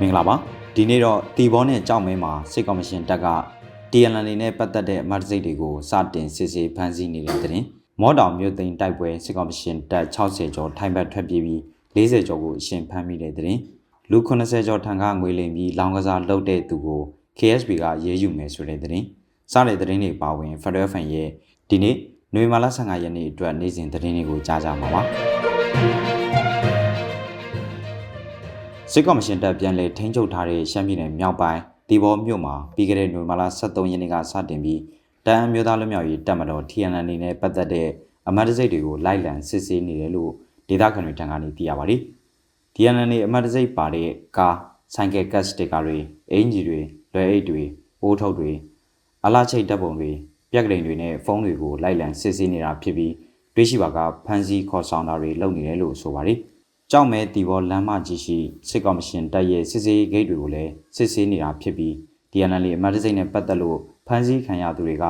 မင်္ဂလာပါဒီနေ့တော့တီဘောနဲ့ကြောက်မဲမှာစစ်ကော်မရှင်တပ်က TNL နဲ့ပတ်သက်တဲ့မတ်တစိတ်တွေကိုစတင်စစ်ဆေးဖမ်းဆီးနေတဲ့တဲ့တင်မော်တောင်မြို့သိမ်းတိုက်ပွဲစစ်ကော်မရှင်တပ်60ကျော်ထိုင်ဘက်ထွက်ပြေးပြီး40ကျော်ကိုအရှင်ဖမ်းမိတဲ့တဲ့လူ90ကျော်ထံကငွေလိမ်ပြီးလောင်ကစားလုပ်တဲ့သူကို KSB ကရေးယူမယ်ဆိုတဲ့တဲ့စတဲ့တဲ့တွေပါဝင် Federal Fan ရဲ့ဒီနေ့နွေမာလာ15ရက်နေ့အတွက်နေ့စဉ်သတင်းတွေကိုကြားကြမှာပါ စစ်ကော်မရှင်တပ်ပြန်လည်ထိန်းချုပ်ထားတဲ့ရှမ်းပြည်နယ်မြောက်ပိုင်းတီဘောမြို့မှာပြီးခဲ့တဲ့နိုဝင်ဘာလ23ရက်နေ့ကစတင်ပြီးတန်အမျိုးသားလွတ်မြောက်ရေးတပ်မတော် TNL အနေနဲ့ပတ်သက်တဲ့အမတ်တစိတ်တွေကိုလိုက်လံစစ်ဆေးနေတယ်လို့ဒေသခံတွေထံကနေသိရပါတယ်။ TNL နဲ့အမတ်တစိတ်ပါတဲ့ကားဆိုင်ကယ်ကတ်စတစ်ကာတွေအင်ဂျီတွေလွယ်အိတ်တွေအိုးထုတ်တွေအလားချိတ်တပ်ပုံတွေပြက်ကလေးတွေနဲ့ဖုန်းတွေကိုလိုက်လံစစ်ဆေးနေတာဖြစ်ပြီးတွေးရှိပါကဖမ်းဆီးခေါ်ဆောင်တာတွေလုပ်နေတယ်လို့ဆိုပါတယ်။ ကြောက်မဲတီဘောလမ်းမကြီးရှိစစ်ကော်မရှင်တပ်ရဲ့စစ်စေးဂိတ်တွေကိုလည်းစစ်ဆေးနေတာဖြစ်ပြီး DNL အမတ်တစိမ့်နဲ့ပတ်သက်လို့ဖမ်းဆီးခံရသူတွေက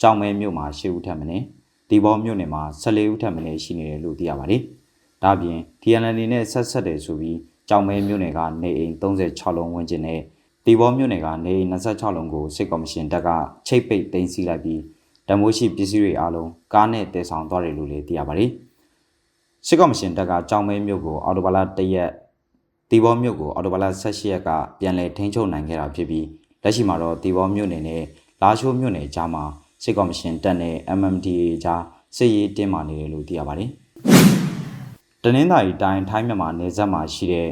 ကြောက်မဲမြို့မှာ10ဦးထပ်မင်းတီဘောမြို့နယ်မှာ14ဦးထပ်မင်းရှိနေတယ်လို့သိရပါတယ်။ဒါ့အပြင် DNL နဲ့ဆက်ဆက်တယ်ဆိုပြီးကြောက်မဲမြို့နယ်ကနေအိမ်36လုံးဝန်းကျင်နဲ့တီဘောမြို့နယ်ကနေအိမ်26လုံးကိုစစ်ကော်မရှင်တပ်ကချိတ်ပိတ်သိမ်းဆည်းလိုက်ပြီးတမိုးရှိပစ္စည်းတွေအလုံးကားနဲ့တည်ဆောင်သွားတယ်လို့လည်းသိရပါတယ်။ စစ်ကော်မရှင်တပ်ကကြောင်မဲမြို့ကိုအော်တိုဘာလ၁ရက်တီဘောမြို့ကိုအော်တိုဘာလ18ရက်ကပြန်လည်ထိန်းချုပ်နိုင်ခဲ့တာဖြစ်ပြီးလက်ရှိမှာတော့တီဘောမြို့နယ်နဲ့လာရှိုးမြို့နယ်ကြားမှာစစ်ကော်မရှင်တပ်နဲ့ MMDA ကြားစစ်ရေးတင်းမာနေတယ်လို့သိရပါတယ်။တနင်္သာရီတိုင်းထိုင်းမြန်မာနယ်စပ်မှာရှိတဲ့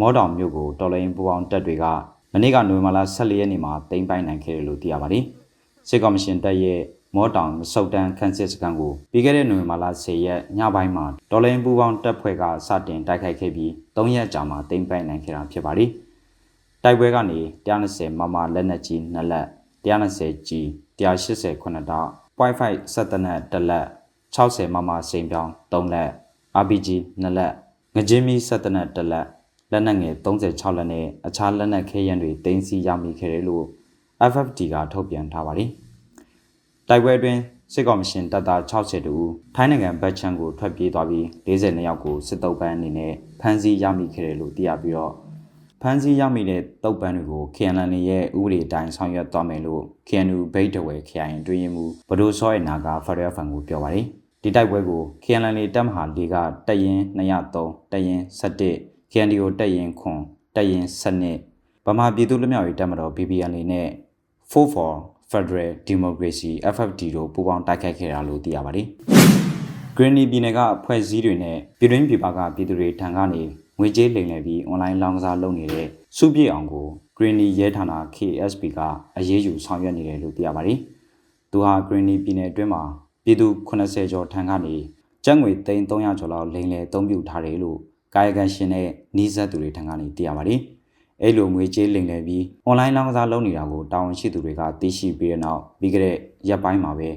မော်တောင်မြို့ကိုတော်လိုင်းပူပေါင်းတပ်တွေကမနေ့ကနိုဝင်ဘာလ14ရက်နေ့မှာတင်ပိုင်နိုင်ခဲ့တယ်လို့သိရပါတယ်။စစ်ကော်မရှင်တပ်ရဲ့ မော်တောင်စုတ်တန်းခန်းစစ်စခန်းကိုပြီးခဲ့တဲ့နိုဝင်ဘာလ10ရက်ညပိုင်းမှာဒေါ်လာပူပေါင်းတပ်ဖွဲ့ကစတင်တိုက်ခိုက်ခဲ့ပြီး3ရက်ကြာမှတင်ပိုင်နိုင်ခဲ့တာဖြစ်ပါတယ်။တိုက်ပွဲကနေ120မမလက်နက်ကြီး2လက်120ကြီး180ခုနှစ်တောက် Wi-Fi 7နက်1လက်60မမစိန်ပြောင်း3လက် RPG 2လက်ငကြင်းမီ7နက်1လက်လက်နက်ငယ်36လက်နဲ့အခြားလက်နက်ခဲယမ်းတွေတင်စီရမိခဲ့တယ်လို့ FFT ကထုတ်ပြန်ထားပါတယ်။ တိုက်ပွဲအတွင်းစစ်ကောင်မရှင်တပ်သား60တူထိုင်းနိုင်ငံဘက်ချန်ကိုထွက်ပြေးသွားပြီး42ယောက်ကိုစစ်တုပ်ပန်းအနေနဲ့ဖမ်းဆီးရမိခဲ့တယ်လို့သိရပြီးတော့ဖမ်းဆီးရမိတဲ့တုပ်ပန်းတွေကို KNL ရဲ့ဥပဒေတိုင်းဆောင်ရွက်သွားမယ်လို့ KNU ဘိတ်တဝဲ KIN တွင်းရင်မူဘဒိုစောရဲ့နာကဖရယ်ဖန်ကိုပြောပါတယ်ဒီတိုက်ပွဲကို KNL တပ်မဟာ၄ကတပ်ရင်203တပ်ရင်17 KNDO တပ်ရင်ခွန်တပ်ရင်7ဗမာပြည်သူ့လူမျိုးရေးတပ်မတော် BBN နဲ့4 for Federal Democracy FFD တို့ပူးပေါင်းတိုက်ခိုက်ခဲ့တာလို့သိရပါတယ်။ Green ပြည်နယ်ကအဖွဲ့အစည်းတွေနဲ့ပြည်တွင်းပြည်ပကပြည်သူတွေထံကနေငွေကြေးလိမ်လည်ပြီး online လောင်းကစားလုပ်နေတဲ့စုပြည့်အောင်ကို Green ရဲဌာန KSB ကအရေးယူဆောင်ရွက်နေတယ်လို့သိရပါတယ်။သူဟာ Green ပြည်နယ်အတွင်းမှာပြည်သူ80ကျော်ထံကနေကျပ်ငွေ300ကျော်လောက်လိမ်လည်အသုံးပြုထားတယ်လို့ကာယကံရှင်နဲ့နှီးစပ်သူတွေထံကနေသိရပါတယ်။ အဲ့လိုငွေကြေးလိမ်လည်ပြီး online လောင်းကစားလုပ်နေတာကိုတာဝန်ရှိသူတွေကသိရှိပြီးတဲ့နောက်ပြီးကြတဲ့ရက်ပိုင်းမှာပဲ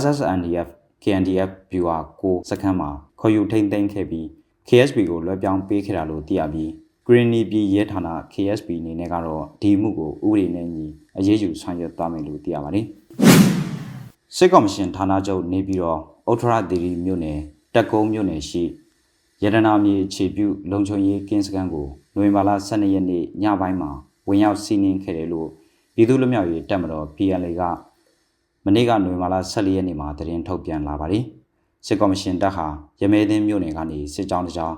SSNDF KNDF viewer ကိုစခန်းမှာခေါ်ယူထိမ့်သိမ်းခဲ့ပြီး KSB ကိုလွှဲပြောင်းပေးခဲ့တာလို့သိရပြီး Green ပြည်ရဲဌာန KSB အနေနဲ့ကတော့ဒီမှုကိုဥပဒေနဲ့ညီအရေးယူဆောင်ရွက်သွားမယ်လို့သိရပါတယ်။စစ်ကော်မရှင်ဌာနချုပ်နေပြီးတော့ဥထရသီရီမြို့နယ်တက်ကုန်းမြို့နယ်ရှိရတနာမြေအခြေပြုလုံခြုံရေးကင်းစခန်းကို နိုဝင်ဘာလ12ရက်နေ့ညပိုင်းမှာဝင်ရောက်စီးနင်းခဲ့တယ်လို့ပြည်သူ့လူမျိုးရေးတပ်မတော် PLA ကမနေ့ကနိုဝင်ဘာလ14ရက်နေ့မှာသတင်းထုတ်ပြန်လာပါတယ်။စစ်ကော်မရှင်တပ်ဟာရမဲသိန်းမြို့နယ်ကနေစစ်ကြောင်းတစ်ကြောင်း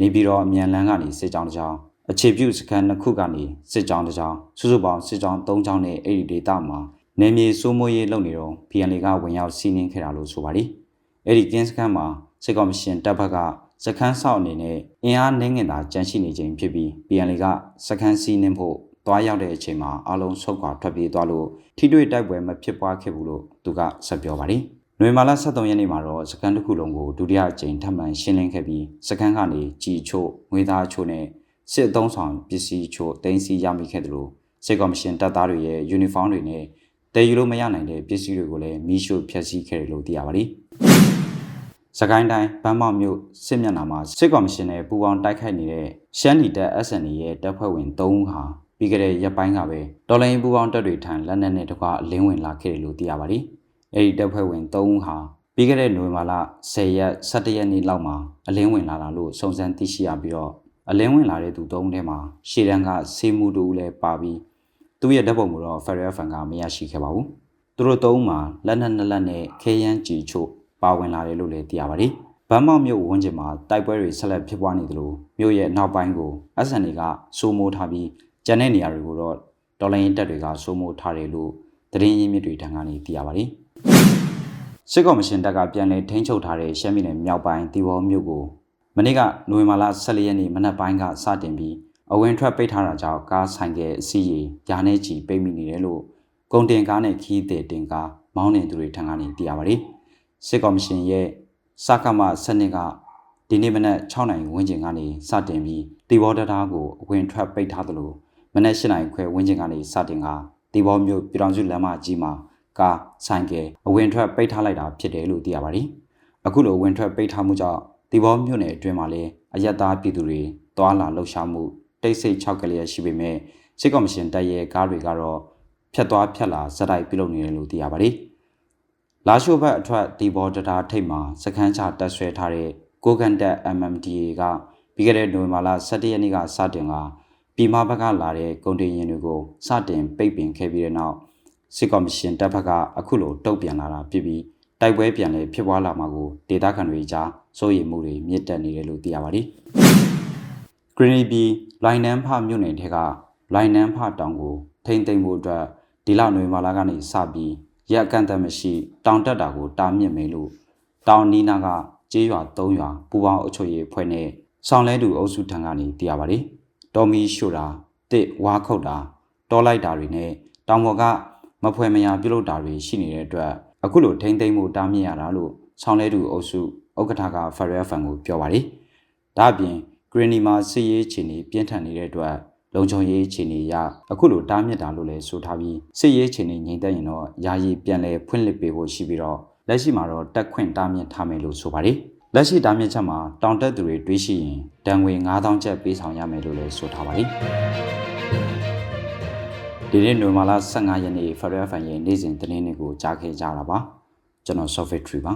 နေပြည်တော်အမြန်လန်းကနေစစ်ကြောင်းတစ်ကြောင်းအခြေပြုစခန်းနှစ်ခုကနေစစ်ကြောင်းတစ်ကြောင်းစုစုပေါင်းစစ်ကြောင်း၃ကြောင်းနဲ့အဲ့ဒီဒေသမှာနေမြေစိုးမိုးရေးလုပ်နေတော့ PLA ကဝင်ရောက်စီးနင်းခဲ့တာလို့ဆိုပါတယ်။အဲ့ဒီကင်းစခန်းမှာစစ်ကော်မရှင်တပ်ဘက်က စခန်းဆောက်အနေနဲ့အင်အားနှင်းငင်သာကြန့်ရှိနေခြင်းဖြစ်ပြီး PLA ကစခန်းစီးနှင်းဖို့တွားရောက်တဲ့အချိန်မှာအလုံးဆုတ်ခွာထွက်ပြေးသွားလို့ထိတွေ့တိုက်ပွဲမဖြစ်ပွားခဲ့ဘူးလို့သူကဆက်ပြောပါတယ်။နွေမာလာ23ရက်နေ့မှာတော့စကန်တစ်ခုလုံးကိုဒုတိယအကြိမ်ထပ်မံရှင်းလင်းခဲ့ပြီးစကန်ကနေကြီးချို့ငွေသားချို့နဲ့စစ်အုံဆောင်ပစ္စည်းချို့တင်စီရမိခဲ့တယ်လို့စစ်ကော်မရှင်တပ်သားတွေရဲ့ယူနီဖောင်းတွေနဲ့တည်ယူလို့မရနိုင်တဲ့ပစ္စည်းတွေကိုလည်းမီးရှို့ဖျက်ဆီးခဲ့တယ်လို့သိရပါတယ်။ စကိုင်းတိုင်းဗန်းမောက်မြို့စစ်မျက်နှာမှာစစ်ကော်မရှင်နဲ့ပူးပေါင်းတိုက်ခိုက်နေတဲ့ရှမ်းနီတပ် SNE ရဲ့တပ်ဖွဲ့ဝင်3ဦးဟာပြီးကြတဲ့ရက်ပိုင်းကပဲတော်လိုင်းပူပေါင်းတပ်တွေထံလက်နက်နဲ့တကွအလင်းဝင်လာခဲ့တယ်လို့သိရပါတယ်။အဲဒီတပ်ဖွဲ့ဝင်3ဦးဟာပြီးခဲ့တဲ့နိုဝင်ဘာလ10ရက်17ရက်နေ့လောက်မှာအလင်းဝင်လာတာလို့စုံစမ်းသိရှိရပြီးတော့အလင်းဝင်လာတဲ့သူသုံးဦးထဲမှာရှေ့တန်းကစေမှုတူလည်းပါပြီးသူ့ရဲ့ဓာတ်ပုံကိုတော့ Federal Fan ကမရရှိခဲ့ပါဘူးသူတို့သုံးဦးမှာလက်နက်နှစ်လက်နဲ့ခဲယမ်းကြီးချို့ ပါဝင်လာတယ်လို့လည်းသိရပါတယ်ဘမ်းမောက်မြို့ဝန်းကျင်မှာတိုက်ပွဲတွေဆက်လက်ဖြစ်ပွားနေသလိုမြို့ရဲ့နောက်ပိုင်းကို SNA ကစိုးမိုးထားပြီးကျန်တဲ့နေရာတွေကိုတော့တော်လိုင်းတပ်တွေကစိုးမိုးထားတယ်လို့သတင်းရင်းမြစ်တွေထံကနေသိရပါတယ်စစ်ကော်မရှင်တပ်ကပြန်လည်ထိန်းချုပ်ထားတဲ့ရှမ်းပြည်နယ်မြောက်ပိုင်းတီဘောမြို့ကိုမနေ့ကနိုဝင်ဘာလ14ရက်နေ့မနက်ပိုင်းကစတင်ပြီးအဝင်ထွက်ပိတ်ထားတာကြောင့်ကားဆိုင်ကယ်အစီးရီယာနေချီပိတ်မိနေတယ်လို့ကုန်တင်ကားနဲ့ခီးတဲ့တင်ကားမောင်းနေသူတွေထံကနေသိရပါတယ်။ စစ်ကော်မရှင်ရဲ့စကမစနစ်ကဒီနေ့မနက်6နိုင်ဝန်းကျင်ကနေစတင်ပြီးတီဘောတတားကိုအဝင်ထွက်ပိတ်ထားသလိုမနက်7နိုင်ခွဲဝန်းကျင်ကနေစတင်ကတီဘောမြို့ပြည်တော်စုလမ်းမကြီးမှာကားဆိုင်ကယ်အဝင်ထွက်ပိတ်ထားလိုက်တာဖြစ်တယ်လို့သိရပါတယ်။အခုလိုဝင်ထွက်ပိတ်ထားမှုကြောင့်ဒီဘောမြို့နယ်အတွင်းမှာလည်းအယက်သားပြည်သူတွေတွာလာလှုပ်ရှားမှုတိတ်ဆိတ်၆ကလေးရရှိပေမဲ့စစ်ကော်မရှင်တပ်ရဲ့ကားတွေကတော့ဖြတ်သွားဖြတ်လာဇက်တိုက်ပြုလုပ်နေတယ်လို့သိရပါတယ်။ လာရှိုဘတ်အထွက်ဒီဘောတတာထိပ်မှာစခန်းချတက်ဆွဲထားတဲ့ကိုကန်တက် MMDA ကပြီးခဲ့တဲ့နိုဝင်ဘာလ17ရက်နေ့ကစတင်ကပြည်မဘက်ကလာတဲ့ကုန်တင်ယာဉ်တွေကိုစတင်ပိတ်ပင်ခဲ့ပြီးတဲ့နောက်စစ်ကော်မရှင်တပ်ဘက်ကအခုလိုတုံ့ပြန်လာတာဖြစ်ပြီးတိုက်ပွဲပြန်လဲဖြစ်ပွားလာမှာကိုဒေသခံတွေကြားစိုးရိမ်မှုတွေမြင့်တက်နေတယ်လို့သိရပါတယ်။ Green Bee လိုင်နန်းဖမြို့နယ်ထဲကလိုင်နန်းဖတောင်ကိုထိမ့်သိမ်းဖို့အတွက်ဒီလနိုဝင်ဘာလကနေစပြီး ရက်အကန့်အသတ်မရှိတောင်တက်တာကိုတားမြစ်မယ်လို့တောင်နီနာကကျေးရွာ၃ရွာပူပေါင်းအုပ်ချုပ်ရေးဖွဲ့နဲ့ဆောင်လဲသူအုပ်စုထံကနေသိရပါတယ်။တော်မီရှို့တာတစ်ဝါခုတ်တာတောလိုက်တာတွေနဲ့တောင်ပေါ်ကမဖွဲမရပြုတ်လုတာတွေရှိနေတဲ့အတွက်အခုလိုထိမ့်သိမ့်မှုတားမြစ်ရတာလို့ဆောင်လဲသူအုပ်စုဥက္ကဋ္ဌက Federal Fan ကိုပြောပါတယ်။ဒါ့အပြင် Greeny မှာစစ်ရေးခြေနေပြင်းထန်နေတဲ့အတွက် လုံခြုံရေးခြေနေရအခုလိုတားမြစ်တာလို့လည်းဆိုထားပြီးစစ်ရေးခြေနေငြိမ်သက်ရင်တော့ယာယီပြန်လဲဖွင့်လှစ်ပေးဖို့ရှိပြီးတော့လက်ရှိမှာတော့တက်ခွင့်တားမြစ်ထားမယ်လို့ဆိုပါတယ်။လက်ရှိတားမြစ်ချက်မှာတောင်တက်သူတွေတွေးရှိရင်တန်ငွေ9000ကျပ်ပေးဆောင်ရမယ်လို့လည်းဆိုထားပါတယ်။ဒီနေ့နိုမာလာ15ရက်နေ့ Federal Fan ရဲ့နေ့စဉ်သတင်းတွေကိုကြားခဲ့ကြတာပါကျွန်တော် Software Tree ပါ